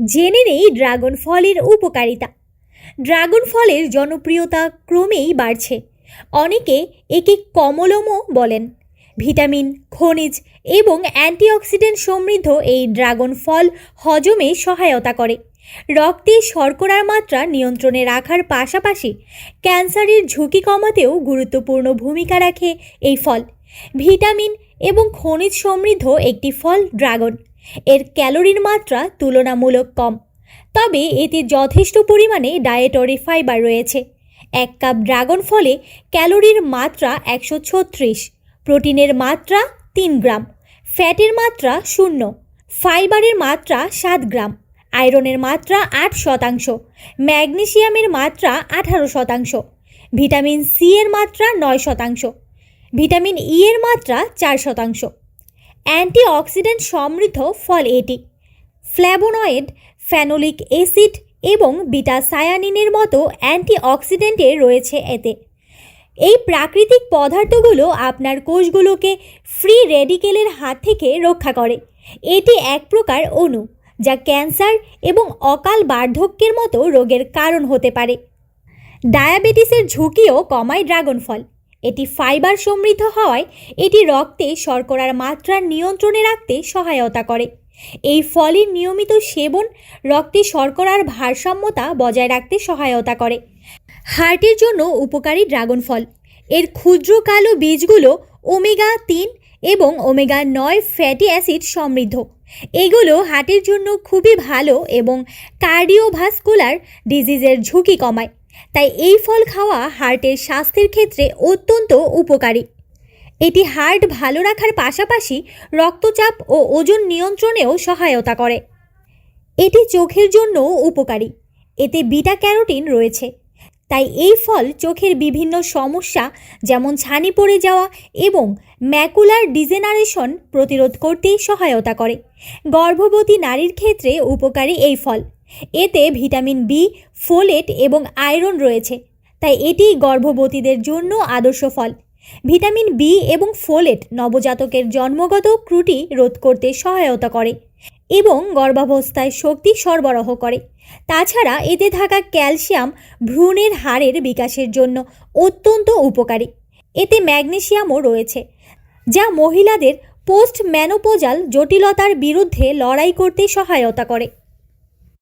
জেনে নেই ড্রাগন ফলের উপকারিতা। ড্রাগন ফলের জনপ্রিয়তা ক্রমেই বাড়ছে। অনেকে একে কমলমও বলেন। ভিটামিন, খনিজ এবং অ্যান্টিঅক্সিডেন্ট সমৃদ্ধ এই ড্রাগন ফল হজমে সহায়তা করে। রক্তে শর্করার মাত্রা নিয়ন্ত্রণে রাখার পাশাপাশি ক্যান্সারের ঝুঁকি কমাতেও গুরুত্বপূর্ণ ভূমিকা রাখে এই ফল। ভিটামিন এবং খনিজ সমৃদ্ধ একটি ফল ড্রাগন। এর ক্যালোরির মাত্রা তুলনামূলক কম। তবে এতে যথেষ্ট পরিমাণে ডায়েটরি ফাইবার রয়েছে। এক কাপ ড্রাগন ফলে ক্যালোরির মাত্রা একশো ছত্রিশ, প্রোটিনের মাত্রা তিন গ্রাম, ফ্যাটের মাত্রা শূন্য, ফাইবারের মাত্রা সাত গ্রাম, আয়রনের মাত্রা আট শতাংশ ম্যাগনেসিয়ামের মাত্রা আঠারো শতাংশ, ভিটামিন সি এর মাত্রা নয় শতাংশ, ভিটামিন ই এর মাত্রা চার শতাংশ। অ্যান্টিঅক্সিডেন্ট সমৃদ্ধ ফল এটি। ফ্ল্যাবোনয়েড ফ্যানোলিক অ্যাসিড এবং বিটা সায়ানিনের মতো অ্যান্টিঅক্সিডেন্টে রয়েছে এতে। এই প্রাকৃতিক পদার্থগুলো আপনার কোষগুলোকে ফ্রি রেডিকেলের হাত থেকে রক্ষা করে। এটি এক প্রকার অণু, যা ক্যান্সার এবং অকাল বার্ধক্যের মতো রোগের কারণ হতে পারে। ডায়াবেটিসের ঝুঁকিও কমায় ড্রাগন ফল। এটি ফাইবার সমৃদ্ধ হওয়ায় এটি রক্তে শর্করার মাত্রা নিয়ন্ত্রণে রাখতে সহায়তা করে। এই ফলের নিয়মিত সেবন, রক্তে শর্করার ভারসাম্যতা বজায় রাখতে সহায়তা করে। হার্টের জন্য উপকারী ড্রাগন ফল। এর ক্ষুদ্র কালো বীজগুলো ওমেগা তিন এবং ওমেগা নয় ফ্যাটি অ্যাসিড সমৃদ্ধ। এগুলো হার্টের জন্য খুবই ভালো এবং কার্ডিওভাস্কুলার ডিজিজের ঝুঁকি কমায়। তাই এই ফল খাওয়া হার্টের স্বাস্থ্যের ক্ষেত্রে অত্যন্ত উপকারী। এটি হার্ট ভালো রাখার পাশাপাশি রক্তচাপ ও ওজন নিয়ন্ত্রণেও সহায়তা করে। এটি চোখের জন্যও উপকারী। এতে বিটা ক্যারোটিন রয়েছে। তাই এই ফল চোখের বিভিন্ন সমস্যা যেমন ছানি পড়ে যাওয়া এবং ম্যাকুলার ডিজেনারেশন প্রতিরোধ করতে সহায়তা করে। গর্ভবতী নারীর ক্ষেত্রে উপকারী এই ফল। এতে ভিটামিন বি ফোলেট এবং আয়রন রয়েছে, তাই এটি গর্ভবতীদের জন্য আদর্শ ফল। ভিটামিন বি এবং ফোলেট নবজাতকের জন্মগত ত্রুটি রোধ করতে সহায়তা করে এবং গর্ভাবস্থায় শক্তি সরবরাহ করে। তাছাড়া এতে থাকা ক্যালসিয়াম ভ্রূণের হাড়ের বিকাশের জন্য অত্যন্ত উপকারী। এতে ম্যাগনেসিয়ামও রয়েছে, যা মহিলাদের পোস্ট ম্যানোপোজাল জটিলতার বিরুদ্ধে লড়াই করতে সহায়তা করে।